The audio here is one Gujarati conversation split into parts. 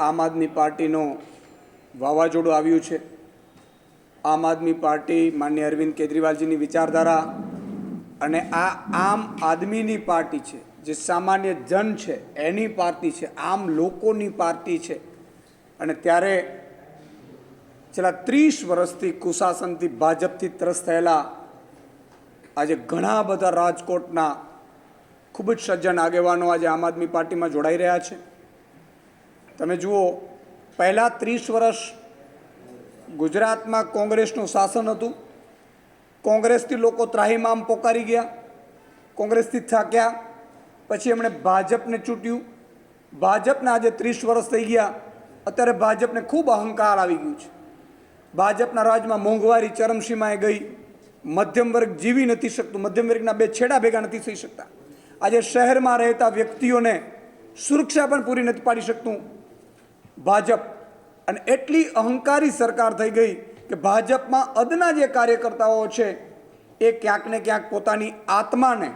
આમ આદમી પાર્ટીનો વાવાઝોડું આવ્યું છે. આમ આદમી પાર્ટી માન્ય અરવિંદ કેજરીવાલજીની વિચારધારા અને આ આમ આદમીની પાર્ટી છે, જે સામાન્ય જન છે, એની પાર્ટી છે, આમ લોકોની પાર્ટી છે. અને ત્યારે છેલ્લા ત્રીસ વર્ષથી કુશાસનથી ભાજપથી ત્રસ્ત થયેલા આજે ઘણા બધા રાજકોટના ખૂબ જ સજ્જન આગેવાનો આજે આમ આદમી પાર્ટીમાં જોડાઈ રહ્યા છે. તમે જુઓ, પહેલાં ત્રીસ વર્ષ ગુજરાતમાં કોંગ્રેસનું શાસન હતું. કોંગ્રેસથી લોકો ત્રાહીમામ પોકારી ગયા, કોંગ્રેસથી થાક્યા, પછી એમણે ભાજપને ચૂંટ્યું. ભાજપના આજે ત્રીસ વર્ષ થઈ ગયા, અત્યારે ભાજપને ખૂબ અહંકાર આવી ગયું છે. ભાજપના રાજમાં મોંઘવારી, ચરમસીમાએ ગઈ, મધ્યમ વર્ગ જીવી નથી શકતું, મધ્યમ વર્ગના બે છેડા ભેગા નથી થઈ શકતા. આજે શહેરમાં રહેતા વ્યક્તિઓને સુરક્ષા પણ પૂરી નથી પાડી શકતું. ભાજપ. અને એટલી અહંકારી સરકાર થઈ ગઈ કે ભાજપમાં અદના જે કાર્યકર્તાઓ છે, એ ક્યાંક ને ક્યાંક પોતાની આત્માને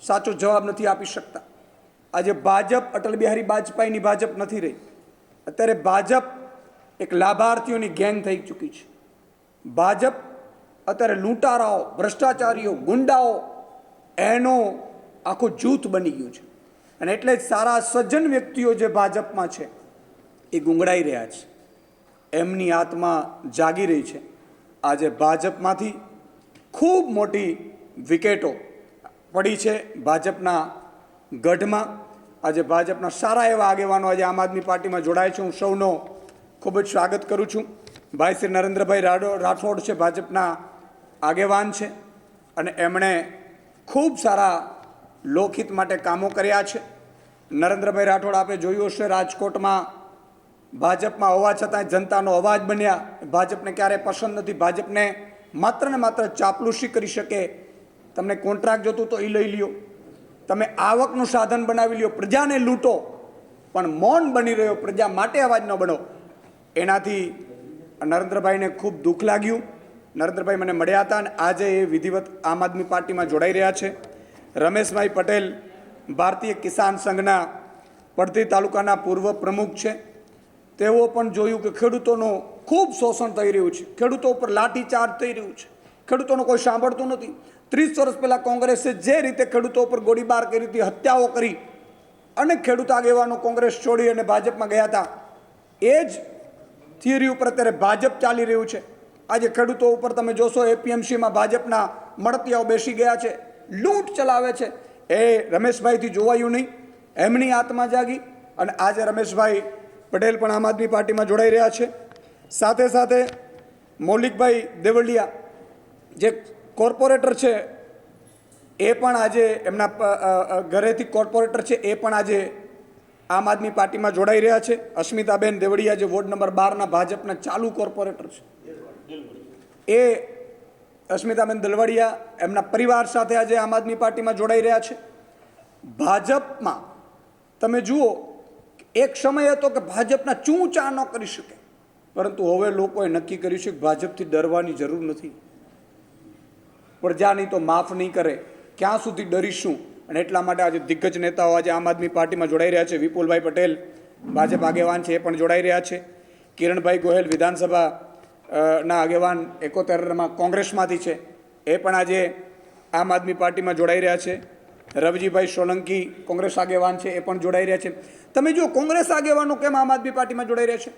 સાચો જવાબ નથી આપી શકતા. આજે ભાજપ અટલ બિહારી વાજપેયીની ભાજપ નથી રહી. અત્યારે ભાજપ એક લાભાર્થીઓની ગેંગ થઈ ચૂકી છે. ભાજપ અત્યારે લૂંટારાઓ, ભ્રષ્ટાચારીઓ, ગુંડાઓ, એનો આખું જૂથ બની ગયું છે. અને એટલે જ સારા સજ્જન વ્યક્તિઓ જે ભાજપમાં છે એ ગુંગળાઈ રહ્યા છે. એમની આત્મા જાગી રહી છે. આજે ભાજપમાંથી ખૂબ મોટી વિકેટો પડી છે ભાજપના ગઢમાં. આજે ભાજપના સારા એવા આગેવાનો આજે આમ આદમી પાર્ટીમાં જોડાય છે. હું સૌનો ખૂબ જ સ્વાગત કરું છું. ભાઈ શ્રી નરેન્દ્રભાઈ રાડો રાઠોડ છે ભાજપના આગેવાન છે અને એમણે ખૂબ સારા લોકહિત માટે કામો કર્યા છે. નરેન્દ્રભાઈ રાઠોડ આપે જોયું હશે રાજકોટમાં ભાજપમાં હોવા છતાં જનતાનો અવાજ બન્યા. ભાજપને ક્યારેય પસંદ નથી. ભાજપને માત્ર ને માત્ર ચાપલુસી કરી શકે. તમને કોન્ટ્રાક્ટ જોતું તો એ લઈ લ્યો. તમે આવકનું સાધન બનાવી લ્યો. પ્રજાને લૂંટો. પણ મૌન બની રહ્યો. પ્રજા માટે અવાજ ન બનો. એનાથી નરેન્દ્રભાઈને ખૂબ દુઃખ લાગ્યું. નરેન્દ્રભાઈ મને મળ્યા હતા અને આજે એ વિધિવત આમ આદમી પાર્ટીમાં જોડાઈ રહ્યા છે. રમેશભાઈ પટેલ ભારતીય કિસાન સંઘના પડતી તાલુકાના પૂર્વ પ્રમુખ છે. તેઓ પણ જોયું કે ખેડૂતોનું ખૂબ શોષણ થઈ રહ્યું છે. ખેડૂતો ઉપર લાઠીચાર્જ થઈ રહ્યું છે. ખેડૂતોનું કોઈ સાંભળતું નથી. ત્રીસ વર્ષ પહેલાં કોંગ્રેસે જે રીતે ખેડૂતો ઉપર ગોળીબાર કરી હતી, હત્યાઓ કરી અને ખેડૂત આગેવાનો કોંગ્રેસ છોડી અને ભાજપમાં ગયા હતા, એ જ થિયરી ઉપર અત્યારે ભાજપ ચાલી રહ્યું છે. આજે ખેડૂતો ઉપર તમે જોશો, એપીએમસીમાં ભાજપના મળતિયાઓ બેસી ગયા છે, લૂંટ ચલાવે છે. એ રમેશભાઈથી જોવાયું નહીં. એમની આત્મા જાગી અને આજે રમેશભાઈ પટેલ પણ આમ આદમી પાર્ટીમાં જોડાઈ રહ્યા છે. સાથે સાથે મૌલિકભાઈ દેવળિયા, જે કોર્પોરેટર છે, એ પણ આજે એમના ઘરેથી કોર્પોરેટર છે, એ પણ આજે આમ આદમી પાર્ટીમાં જોડાઈ રહ્યા છે. અસ્મિતાબેન દેવળિયા જે વોર્ડ નંબર બારના ભાજપના ચાલુ કોર્પોરેટર છે. એ અસ્મિતાબેન દલવાડિયા એમના પરિવાર સાથે આજે આમ આદમી પાર્ટીમાં જોડાઈ રહ્યા છે. ભાજપમાં તમે જુઓ એક સમય હતો કે ભાજપના ચૂં ચા ન કરી શકે. પરંતુ હવે લોકોએ નક્કી કર્યું છે કે ભાજપથી ડરવાની જરૂર નથી. પ્રજાની તો માફ નહીં કરે. ક્યાં સુધી ડરીશું? અને એટલા માટે આજે દિગ્ગજ નેતાઓ આજે આમ આદમી પાર્ટીમાં જોડાઈ રહ્યા છે. વિપુલભાઈ પટેલ ભાજપ આગેવાન છે, એ પણ જોડાઈ રહ્યા છે. કિરણભાઈ ગોહેલ વિધાનસભા ના આગેવાન એકોતેરમાં કોંગ્રેસમાંથી છે. એ પણ આજે આમ આદમી પાર્ટીમાં જોડાઈ રહ્યા છે. રવજીભાઈ સોલંકી કોંગ્રેસ આગેવાન છે, એ પણ જોડાઈ રહ્યા છે. તમે જો કોંગ્રેસ આગેવાનો કેમ આમ આદમી પાર્ટીમાં જોડાઈ રહ્યા છે?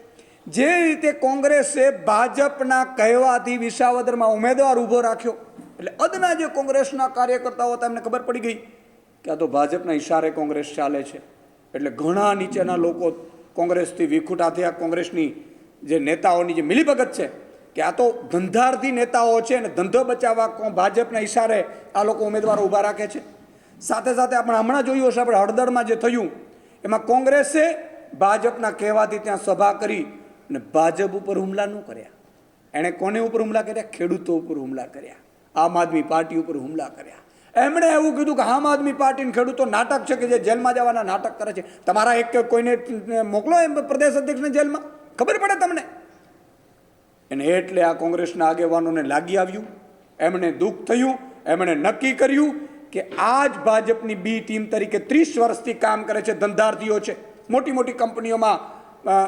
જે રીતે કોંગ્રેસે ભાજપના કહેવાથી વિસાવદરમાં ઉમેદવાર ઊભો રાખ્યો, એટલે અદના જે કોંગ્રેસના કાર્યકર્તાઓ હતા એમને ખબર પડી ગઈ કે આ તો ભાજપના ઇશારે કોંગ્રેસ ચાલે છે. એટલે ઘણા નીચેના લોકો કોંગ્રેસથી વિખુટા થયા કોંગ્રેસની જે નેતાઓની જે મિલીભગત છે, કે આ તો ધંધાર્થી નેતાઓ છે અને ધંધો બચાવવા ભાજપના ઇશારે આ લોકો ઉમેદવારો ઊભા રાખે છે. સાથે સાથે આપણે હમણાં જોયું હશે, આપણે હળદરમાં જે થયું, એમાં કોંગ્રેસે ભાજપના કહેવાથી ત્યાં સભા કરી અને ભાજપ ઉપર હુમલા ન કર્યા. એણે કોને ઉપર હુમલા કર્યા? ખેડૂતો ઉપર હુમલા કર્યા. આમ આદમી પાર્ટી ઉપર હુમલા કર્યા. એમણે એવું કીધું કે આમ આદમી પાર્ટીને ખેડૂતો નાટક છે કે જે જેલમાં જવાના નાટક કરે છે. તમારા એક કોઈને મોકલો એમ પ્રદેશ અધ્યક્ષને જેલમાં? ખબર પડે તમને? અને એટલે આ કોંગ્રેસના આગેવાનોને લાગી આવ્યું. એમણે દુઃખ થયું, એમણે નક્કી કર્યું કે આ જ ભાજપની બી ટીમ તરીકે ત્રીસ વર્ષથી કામ કરે છે, ધંધાર્થીઓ છે. મોટી મોટી કંપનીઓમાં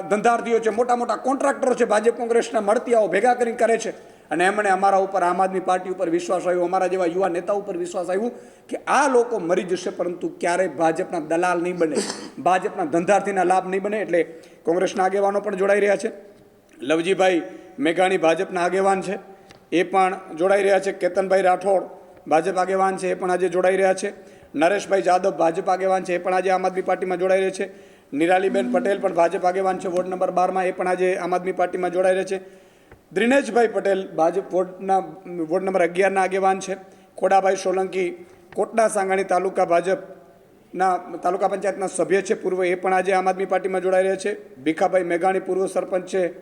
ધંધાર્થીઓ છે, મોટા મોટા કોન્ટ્રાક્ટરો છે, ભાજપ કોંગ્રેસના મળતિયાઓ ભેગા કરીને કરે છે. અને એમણે અમારા ઉપર, આમ આદમી પાર્ટી ઉપર વિશ્વાસ આવ્યો, અમારા જેવા યુવા નેતા ઉપર વિશ્વાસ આવ્યો કે આ લોકો મરી જશે, પરંતુ ક્યારેય ભાજપના દલાલ નહીં બને. ભાજપના ધંધાર્થીના લાભ નહીં બને, એટલે કોંગ્રેસના આગેવાનો પણ જોડાઈ રહ્યા છે. લવજીભાઈ મેઘાણી ભાજપના આગેવાન છે. એ પણ જોડાઈ રહ્યા છે. કેતનભાઈ રાઠોડ ભાજપ આગેવાન છે એ પણ આજે જોડાઈ રહ્યા છે. નરેશભાઈ જાદવ ભાજપ આગેવાન છે એ પણ આજે આમ આદમી પાર્ટીમાં જોડાઈ રહ્યા છે. નિરાલીબેન પટેલ પણ ભાજપ આગેવાન છે, વોર્ડ નંબર બારમાં એ પણ આજે આમ આદમી પાર્ટીમાં જોડાઈ રહ્યા છે. દ્રિનેશભાઈ પટેલ ભાજપ વોર્ડના, વોર્ડ નંબર અગિયારના આગેવાન છે. ખોડાભાઈ સોલંકી કોટડા સાંગાણી તાલુકા ભાજપના, તાલુકા પંચાયતના સભ્ય છે, પૂર્વ એ પણ આજે આમ આદમી પાર્ટીમાં જોડાઈ રહ્યા છે. ભીખાભાઈ મેઘાણી પૂર્વ સરપંચ છે.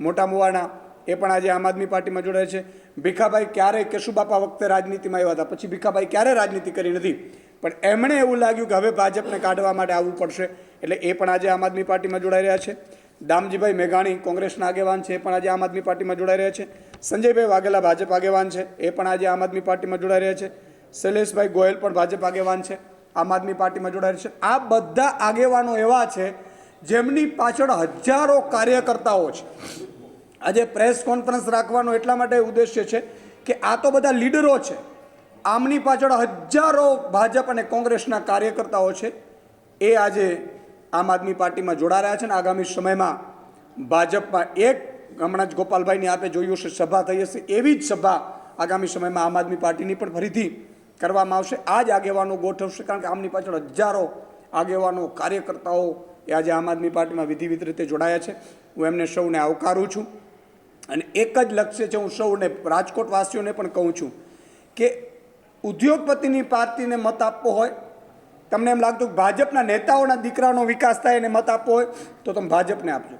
મોટા મુવાણા એ પણ આજે આમ આદમી પાર્ટીમાં જોડાય છે. ભીખાભાઈ ક્યારે કેશુબાપા વખતે રાજનીતિમાં આવ્યા હતા? પછી ભીખાભાઈ ક્યારે રાજનીતિ કરી નથી? પણ એમણે એવું લાગ્યું કે હવે ભાજપને કાઢવા માટે આવવું પડશે. એટલે એ પણ આજે આમ આદમી પાર્ટીમાં જોડાઈ રહ્યા છે. દામજીભાઈ મેઘાણી કોંગ્રેસના આગેવાન છે, એ પણ આજે આમ આદમી પાર્ટીમાં જોડાઈ રહ્યા છે. સંજયભાઈ વાઘેલા ભાજપ આગેવાન છે, એ પણ આજે આમ આદમી પાર્ટીમાં જોડાઈ રહ્યા છે. શૈલેષભાઈ ગોયલ પણ ભાજપ આગેવાન છે, આમ આદમી પાર્ટીમાં જોડાયેલ છે. આ બધા આગેવાનો એવા છે જેમની પાછળ હજારો કાર્યકર્તાઓ છે. આજે પ્રેસ કોન્ફરન્સ રાખવાનો એટલા માટે ઉદ્દેશ્ય છે કે આ તો બધા લીડરો છે. આમની પાછળ હજારો ભાજપ અને કોંગ્રેસના કાર્યકર્તાઓ છે. એ આજે આમ આદમી પાર્ટીમાં જોડા રહ્યા છે અને આગામી સમયમાં ભાજપમાં એક હમણાં જ ગોપાલભાઈની આપે જોયું છે, સભા થઈ હશે એવી જ સભા આગામી સમયમાં આમ આદમી પાર્ટીની પણ ફરીથી કરવામાં આવશે. આ જ આગેવાનો ગોઠવશે કારણ કે આમની પાછળ હજારો આગેવાનો, કાર્યકર્તાઓ એ આજે આમ આદમી પાર્ટીમાં વિધિવિધ રીતે જોડાયા છે. હું એમને સૌને આવકારું છું. અને એક જ લક્ષ્ય છે હું સૌને રાજકોટ વાસીઓને પણ કહું છું કે ઉદ્યોગપતિની પાર્ટીને મત આપવો હોય, તમને એમ લાગતું કે ભાજપના નેતાઓના દીકરાનો વિકાસ થાય એને મત આપવો હોય, તો તમે ભાજપને આપજો.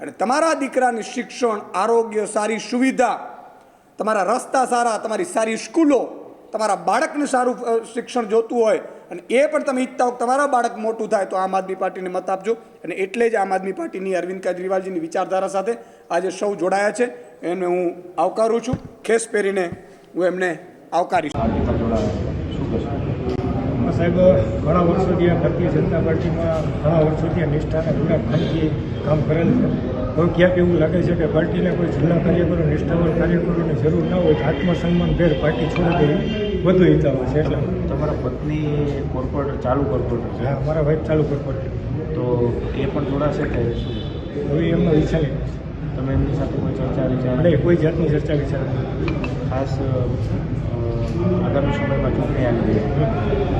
અને તમારા દીકરાની શિક્ષણ, આરોગ્ય, સારી સુવિધા, તમારા રસ્તા સારા, તમારી સારી સ્કૂલો, તમારા બાળકને સારું શિક્ષણ જોતું હોય અને એ પણ તમે ઈચ્છતા હો તમારા બાળક મોટું થાય તો આમ આદમી પાર્ટીને મત આપજો. અને એટલે જ આમ આદમી પાર્ટીની અરવિંદ કેજરીવાલજીની વિચારધારા સાથે આજે સૌ જોડાયા છે. એને હું આવકારું છું. ખેસ પહેરીને હું એમને આવકારીશ. સાહેબ, ઘણા વર્ષોથી આ ભારતીય જનતા પાર્ટીમાં ઘણા વર્ષોથી આ નિષ્ઠાના ગુલાબખાનથી કામ કરેલ છે. હવે ક્યાંક એવું લાગે છે કે પાર્ટીને કોઈ જૂના કાર્યકરો, નિષ્ઠાવાન કાર્યકરોની જરૂર ના હોય તો આત્મસન્માન ભેર પાર્ટી છોડી દેવી વધુ હિતાવ છે. એટલે તમારા પત્ની કોર્પોરેટર ચાલુ કોર્પોરેટર છે? હા મારા વાઈફ ચાલુ કોર્પોરેટર તો એ પણ જોડાશે કે શું? હવે એમનો વિચાર તમે એમની સાથે કોઈ ચર્ચા વિચાર? નહીં કોઈ જાતની ચર્ચા વિચાર ખાસ આગામી સમયમાં ચૂંટણી આવી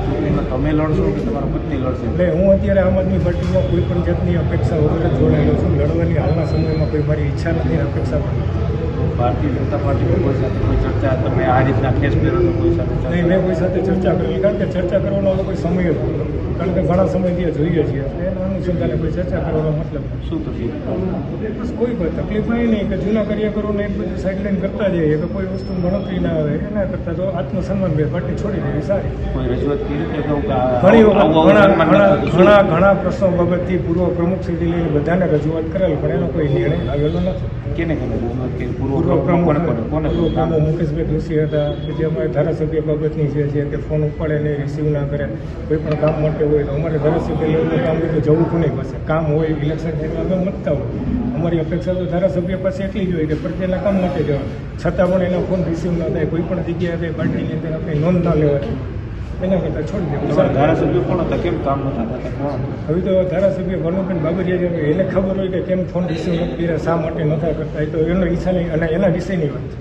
ચૂંટણીમાં તમે લડશો કે તમારા પત્ની લડશે? એટલે હું અત્યારે આમ આદમી પાર્ટીમાં કોઈ પણ જાતની અપેક્ષા વગર જોડાયેલો છું. લડવાની હાલના સમયમાં કોઈ મારી ઈચ્છા નથી અપેક્ષા પણ ભારતીય જનતા પાર્ટીમાં કોઈ સાથે કોઈ ચર્ચા, તમે આ રીતના કેસ પહેરો કોઈ સાથે નહીં, મેં કોઈ સાથે ચર્ચા કરેલી કારણ કે ચર્ચા કરવાનો કોઈ સમય જ નહોતો. કારણ કે ઘણા સમયથી જોઈએ છીએ અનુસંધાને કોઈ ચર્ચા કરવાનો મતલબ. શું તકલીફ બસ કોઈ પણ તકલીફમાં એ નહીં કે જૂના કાર્યકરોને એક બધું સાઇડલાઇન કરતા જઈએ કે કોઈ વસ્તુ ગણતરી ના આવે એના કરતાં તો આત્મસન્માન બે પાર્ટી છોડી દેવી સારી. ઘણી વખત ઘણા ઘણા પ્રશ્નો બાબતથી પૂર્વ પ્રમુખ સુધી લઈને બધાને રજૂઆત કરેલ પણ એનો કોઈ નિર્ણય આવેલો નથી. કેને પૂર્વ પ્રમુખ કોને પૂર્વ મુકેશભાઈ દોશી હતા કે જે અમારે ધારાસભ્ય બાબતની જે છે કે ફોન ઉપાડે ને રિસીવ ના કરે કોઈ પણ કામ માટે હોય તો અમારે ધારાસભ્ય લેવલનું કામ હોય તો જવું કોને પાસે. કામ હોય ઇલેક્શન ટાઈમે અમે મતતા હોય. અમારી અપેક્ષા તો ધારાસભ્ય પાસે એટલી જ હોય કે પ્રત્યેના કામ માટે જવા છતાં પણ એના ફોન રિસીવ ન થાય કોઈ પણ જગ્યાએ પાર્ટીની અંદર આપણે નોંધ ના લેવાય. એના કરતાં છોડી દેવું. ધારાસભ્ય પણ હતા? કેમ કામ નતા થતા? હવે તો ધારાસભ્ય વરુણબેન બાબરિયા છે એને ખબર હોય કે કેમ ફોન રિસીવ નથી કર્યા શા માટે નતા કરતા? એ તો એનો ઈચ્છા નહીં અને એના વિષયની વાત